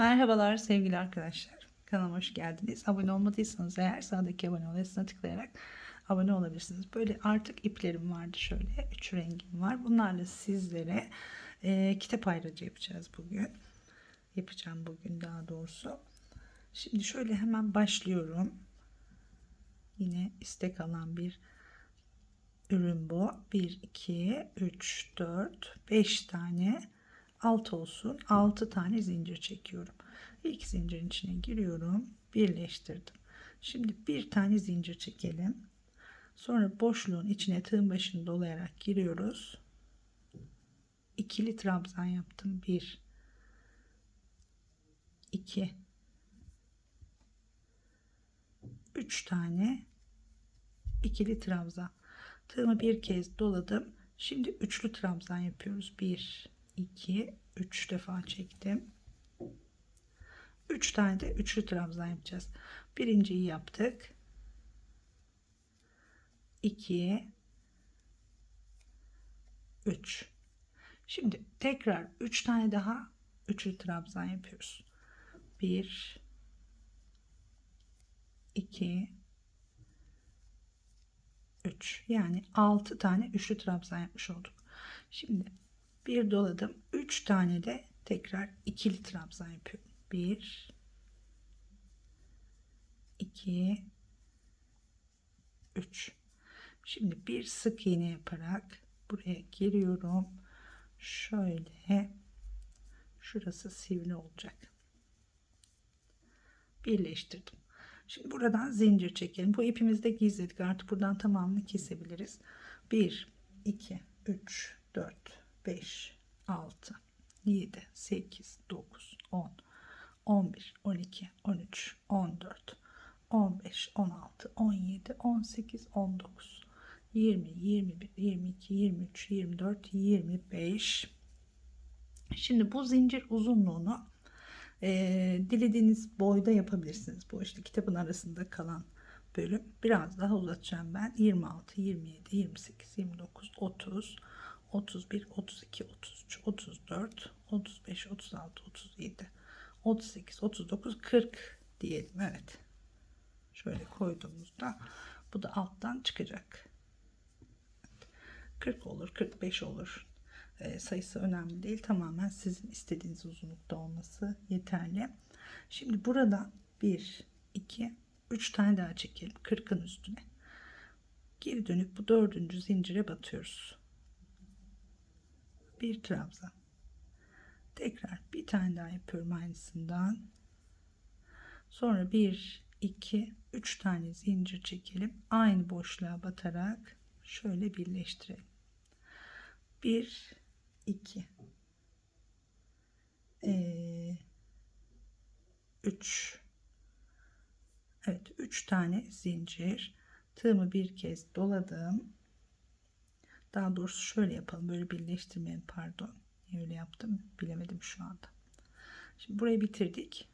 Merhabalar sevgili arkadaşlar. Kanalıma hoş geldiniz. Abone olmadıysanız eğer sağdaki abone ol tıklayarak abone olabilirsiniz. Böyle artık iplerim vardı şöyle. Üç rengim var. Bunlarla sizlere e, kitap ayrıcı yapacağız bugün. Yapacağım bugün daha doğrusu. Şimdi şöyle hemen başlıyorum. Yine istek alan bir ürün bu. 1, 2, 3, 4, 5 tane alt olsun. 6 tane zincir çekiyorum. İlk zincirin içine giriyorum. Birleştirdim. Şimdi bir tane zincir çekelim. Sonra boşluğun içine tığın başını dolayarak giriyoruz. İkili trabzan yaptım. 1 2 3 tane ikili trabzan. Tığımı bir kez doladım. Şimdi üçlü trabzan yapıyoruz. 1 2 3 defa çektim. 3 tane de üçlü trabzan yapacağız. Birinciyi yaptık. 2 3 Şimdi tekrar 3 tane daha üçlü trabzan yapıyoruz. 1 2 3 yani 6 tane üçlü trabzan yapmış olduk. Şimdi bir doladım. 3 tane de tekrar ikili trabzan yapıyorum. 1 2 3 Şimdi bir sık iğne yaparak buraya giriyorum. Şöyle şurası sivri olacak. Birleştirdim. Şimdi buradan zincir çekelim. Bu ipimizi de gizledik. Artık buradan tamamını kesebiliriz. 1 2 3 4 5 6 7 8 9 10 11 12 13 14 15 16 17 18 19 20 21 22 23 24 25 Şimdi bu zincir uzunluğunu e, dilediğiniz boyda yapabilirsiniz. Bu işte kitabın arasında kalan bölüm. Biraz daha uzatacağım ben. 26, 27, 28, 29, 30, 31, 32, 33, 34, 35, 36, 37, 38, 39, 40 diyelim. Evet. Şöyle koyduğumuzda bu da alttan çıkacak. 40 olur, 45 olur. E, sayısı önemli değil. Tamamen sizin istediğiniz uzunlukta olması yeterli. Şimdi buradan 1, 2, 3 tane daha çekelim. 40'ın üstüne. Geri dönüp bu dördüncü zincire batıyoruz. Bir trabzan. Tekrar bir tane daha yapıyorum aynısından. Sonra 1, 2, 3 tane zincir çekelim. Aynı boşluğa batarak şöyle birleştirelim. 1, 2 ee, 3 Evet 3 tane zincir tığımı bir kez doladım daha doğrusu şöyle yapalım böyle birleştirmeyin pardon. Öyle yaptım? Bilemedim şu anda. Şimdi burayı bitirdik.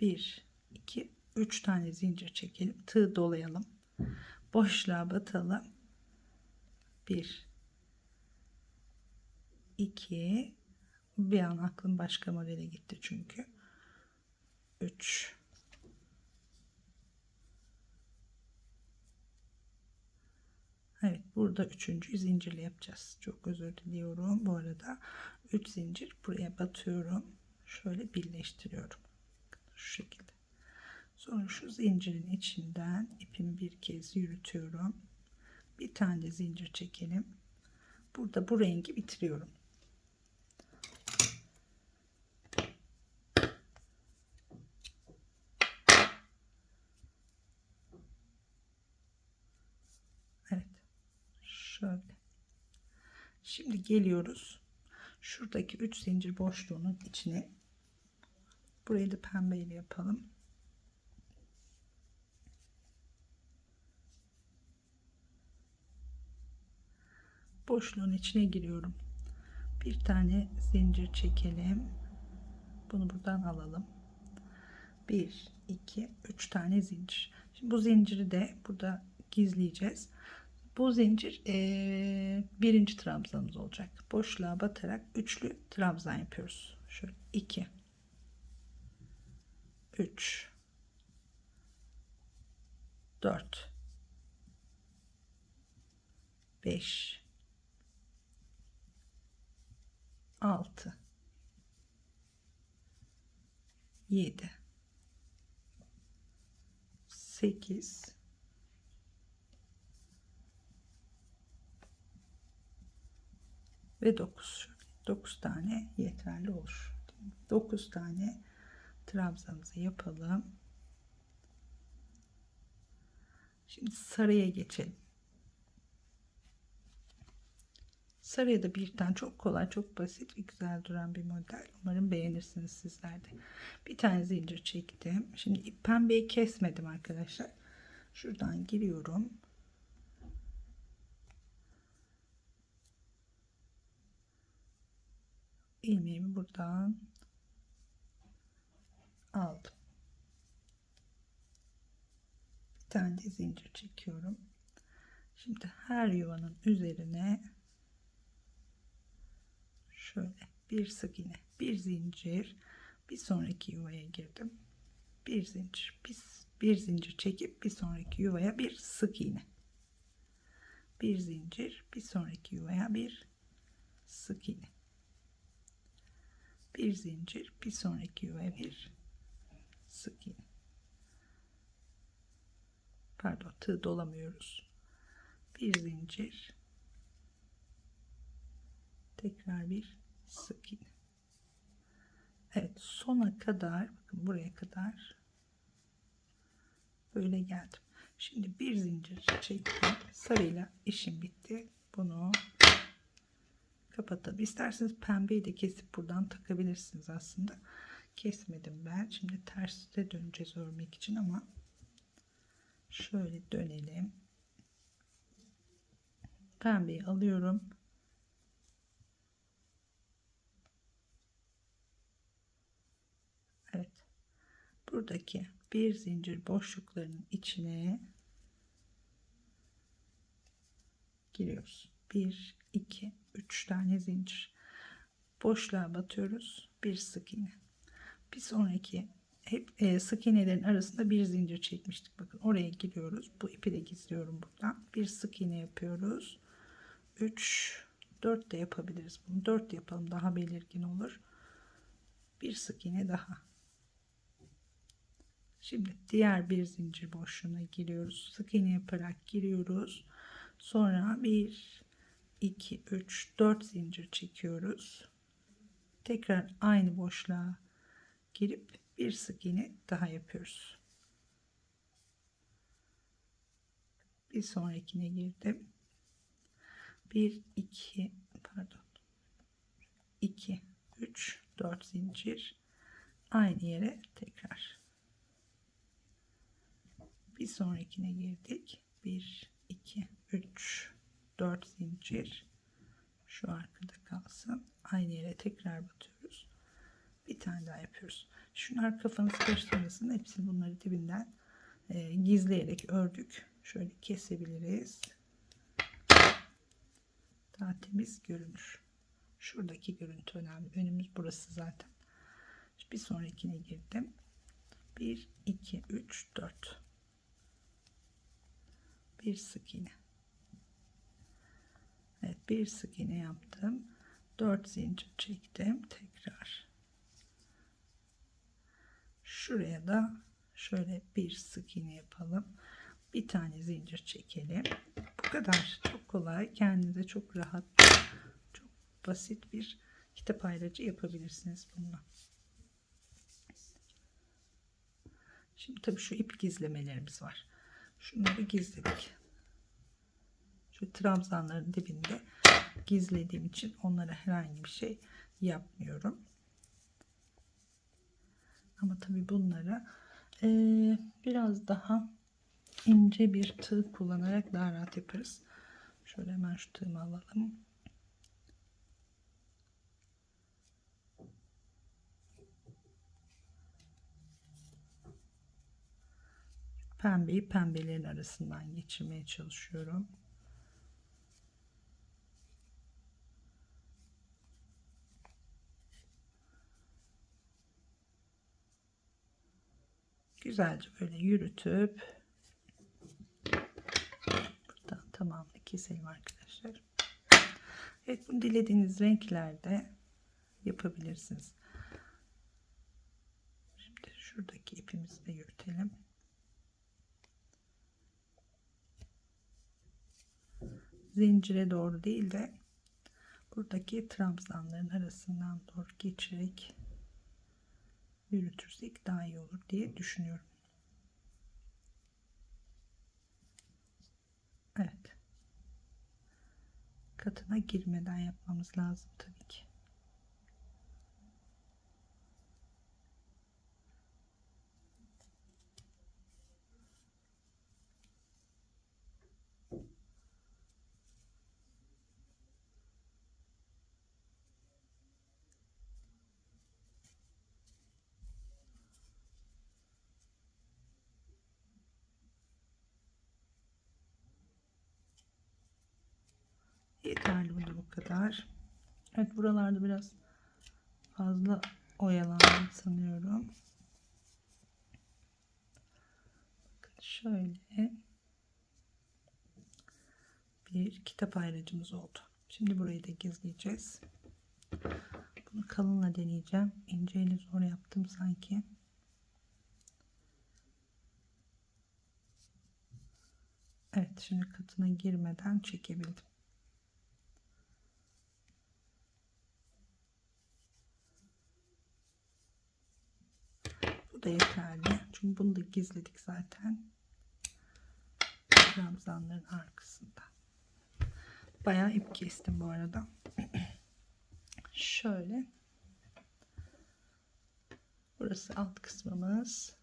1 2 3 tane zincir çekelim tığ dolayalım. Boşluğa batalım. 1 2 bir an aklım başka modele gitti çünkü. 3 Evet burada üçüncü zincirli yapacağız. Çok özür diliyorum. Bu arada 3 zincir buraya batıyorum. Şöyle birleştiriyorum. Şu şekilde. Sonra şu zincirin içinden ipimi bir kez yürütüyorum. Bir tane zincir çekelim. Burada bu rengi bitiriyorum. Evet. Şöyle. Şimdi geliyoruz. Şuradaki 3 zincir boşluğunun içine burayı da pembeyle yapalım. Boşluğun içine giriyorum. Bir tane zincir çekelim. Bunu buradan alalım. 1 2 3 tane zincir. Şimdi bu zinciri de burada gizleyeceğiz. Bu zincir e, birinci trabzanımız olacak. Boşluğa batarak üçlü trabzan yapıyoruz. Şöyle 2 3 4 5 6 7 8 ve 9 9 tane yeterli olur. 9 tane trabzamızı yapalım. Şimdi sarıya geçelim. Sarıya da bir tane çok kolay çok basit ve güzel duran bir model. Umarım beğenirsiniz sizler de. Bir tane zincir çektim. Şimdi pembeyi kesmedim arkadaşlar. Şuradan giriyorum ilmeğimi buradan aldım. Bir tane de zincir çekiyorum. Şimdi her yuvanın üzerine şöyle bir sık iğne, bir zincir, bir sonraki yuvaya girdim. Bir zincir, bir, bir zincir çekip bir sonraki yuvaya bir sık iğne. Bir zincir, bir sonraki yuvaya bir sık iğne bir zincir bir sonraki yuvaya bir. Sık iğne pardon tığ dolamıyoruz. Bir zincir. Tekrar bir sık iğne Evet sona kadar bakın buraya kadar. Böyle geldim. Şimdi bir zincir çektim sarıyla işim bitti. Bunu kapatalım. İsterseniz pembeyi de kesip buradan takabilirsiniz aslında. Kesmedim ben. Şimdi terste döneceğiz örmek için ama şöyle dönelim. Pembeyi alıyorum. Evet. Buradaki bir zincir boşluklarının içine giriyoruz. 1 2 3 tane zincir. Boşluğa batıyoruz. Bir sık iğne. Bir sonraki hep e, sık iğnelerin arasında bir zincir çekmiştik. Bakın oraya giriyoruz. Bu ipi de gizliyorum buradan. Bir sık iğne yapıyoruz. 3 4 de yapabiliriz bunu. 4 de yapalım daha belirgin olur. Bir sık iğne daha. Şimdi diğer bir zincir boşluğuna giriyoruz. Sık iğne yaparak giriyoruz. Sonra bir 2 3 4 zincir çekiyoruz. Tekrar aynı boşluğa girip bir sık iğne daha yapıyoruz. Bir sonrakine girdim. 1 2 pardon. 2 3 4 zincir aynı yere tekrar. Bir sonrakine girdik. 1 2 3 4 zincir şu arkada kalsın. Aynı yere tekrar batıyoruz. Bir tane daha yapıyoruz. Şunlar kafanız karıştırmasın. Hepsini bunları dibinden e, gizleyerek ördük. Şöyle kesebiliriz. Daha temiz görünür. Şuradaki görüntü önemli. Önümüz burası zaten. Bir sonrakine girdim. 1 2 3 4 bir sık iğne Evet bir sık iğne yaptım. 4 zincir çektim. Tekrar. Şuraya da şöyle bir sık iğne yapalım. Bir tane zincir çekelim. Bu kadar. Çok kolay. Kendinize çok rahat, çok basit bir kitap ayracı yapabilirsiniz bununla. Şimdi tabii şu ip gizlemelerimiz var. Şunları gizledik şu trabzanların dibinde gizlediğim için onlara herhangi bir şey yapmıyorum. Ama tabi bunları e, biraz daha ince bir tığ kullanarak daha rahat yaparız. Şöyle hemen şu tığımı alalım. Pembeyi pembelerin arasından geçirmeye çalışıyorum. Güzelce böyle yürütüp buradan tamamını keselim arkadaşlar. Evet bunu dilediğiniz renklerde yapabilirsiniz. Şimdi şuradaki ipimizi de yürütelim. Zincire doğru değil de buradaki trabzanların arasından doğru geçerek yürütürsek daha iyi olur diye düşünüyorum. Evet. Katına girmeden yapmamız lazım tabii ki. Yeterli bu bu kadar. Evet buralarda biraz fazla oyalandım sanıyorum. Bakın şöyle bir kitap ayracımız oldu. Şimdi burayı da gizleyeceğiz. Bunu kalınla deneyeceğim. İnceyle zor yaptım sanki. Evet şimdi katına girmeden çekebildim. Da yeterli. Çünkü bunu da gizledik zaten. Ramzanların arkasında. Bayağı ip kestim bu arada. Şöyle. Burası alt kısmımız.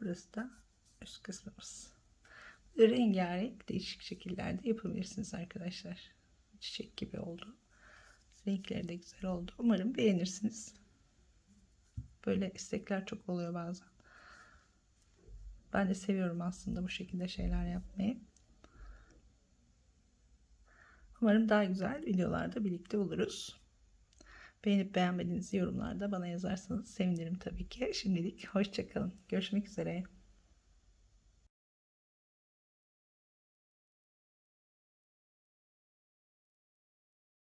Burası da üst kısmımız. Rengarenk değişik şekillerde yapabilirsiniz arkadaşlar. Çiçek gibi oldu. Renkleri de güzel oldu. Umarım beğenirsiniz. Böyle istekler çok oluyor bazen. Ben de seviyorum aslında bu şekilde şeyler yapmayı. Umarım daha güzel videolarda birlikte oluruz. Beğenip beğenmediğinizi yorumlarda bana yazarsanız sevinirim tabii ki. Şimdilik hoşçakalın. Görüşmek üzere.